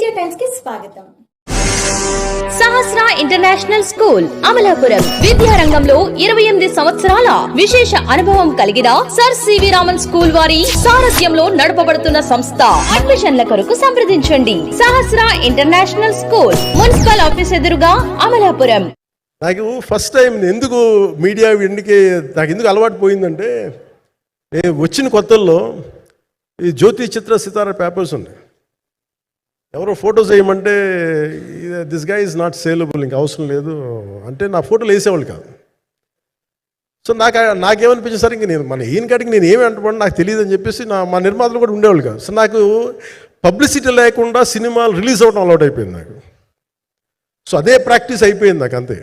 తేజ టైమ్స్కి స్వాగతం. Sahasra international school Amalapuram. విద్యారంగంలో ఇరవై ఎనిమిది సంవత్సరాల విశేష అనుభవం కలిగిన సర్ సివి రామన్ స్కూల్ వారి సారథ్యంలో నడపబడుతున్న సంస్థ. అడ్మిషన్ల కొరకు సంప్రదించండి. Sahasra international school municipal office ఎదురుగా అమలాపురం. నాకు ఫస్ట్ టైం ఎందుకు మీడియా ఇంటికి నాకు ఎందుకు అలవాటు పోయిందంటే నేను వచ్చిన కొత్తల్లో ఈ జ్యోతి చిత్ర సితార పేపర్స్ ఉన్నాయి. ఎవరో ఫోటోస్ వేయమంటే దిస్గా ఈజ్ నాట్ సేలబుల్ ఇంకా అవసరం లేదు. అంటే నా ఫోటోలు వేసేవాళ్ళు కాదు. సో నాకు నాకేమనిపించింది సరే ఇంక నేను మన ఈయన కాడికి నేను ఏమి అంటున్నాను నాకు తెలియదు అని చెప్పేసి నా మా నిర్మాతలు కూడా ఉండేవాళ్ళు కాదు. సో నాకు పబ్లిసిటీ లేకుండా సినిమాలు రిలీజ్ అవ్వడం అలవాటు అయిపోయింది నాకు. సో అదే ప్రాక్టీస్ అయిపోయింది నాకు అంతే.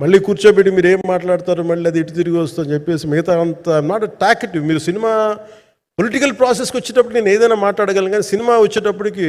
మళ్ళీ కూర్చోబెట్టి మీరు ఏం మాట్లాడతారు మళ్ళీ అది ఇటు తిరిగి వస్తుందని చెప్పేసి మిగతా అంత నాట్ టాకెటివ్ మీరు సినిమా పొలిటికల్ ప్రాసెస్కి వచ్చేటప్పుడు నేను ఏదైనా మాట్లాడగలను కానీ సినిమా వచ్చేటప్పటికి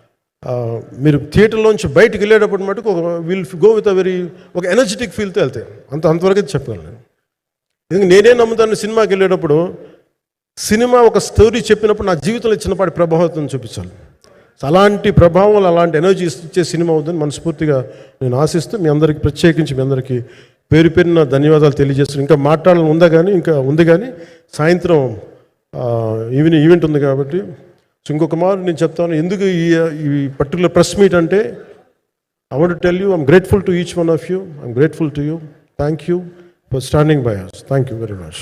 మీరు థియేటర్లోంచి బయటకు వెళ్ళేటప్పుడు మటుకు ఒక will go with a very ఒక ఎనర్జెటిక్ ఫీల్తో వెళ్తాయి అంత అంతవరకు అయితే చెప్పగలను నేను. ఎందుకంటే నేనే నమ్ముతాను సినిమాకి వెళ్ళేటప్పుడు సినిమా ఒక స్టోరీ చెప్పినప్పుడు నా జీవితంలో చిన్నపాటి ప్రభావితం చూపించాలి. అలాంటి ప్రభావం అలాంటి ఎనర్జీ ఇచ్చే సినిమా అవుతుంది మనస్ఫూర్తిగా నేను ఆశిస్తూ మీ అందరికీ ప్రత్యేకించి మీ అందరికీ పేరు పేరున ధన్యవాదాలు తెలియజేస్తున్నాను. ఇంకా మాట్లాడాలని ఉందా కానీ ఇంకా ఉంది కానీ సాయంత్రం ఈవినింగ్ ఈవెంట్ ఉంది కాబట్టి సో ఇంకొక మారు నేను చెప్తాను. ఎందుకు ఈ ఈ పర్టికులర్ ప్రెస్ మీట్ అంటే I want tell you I'm grateful to each one of you I'm grateful to you thank you for standing by us thank you very much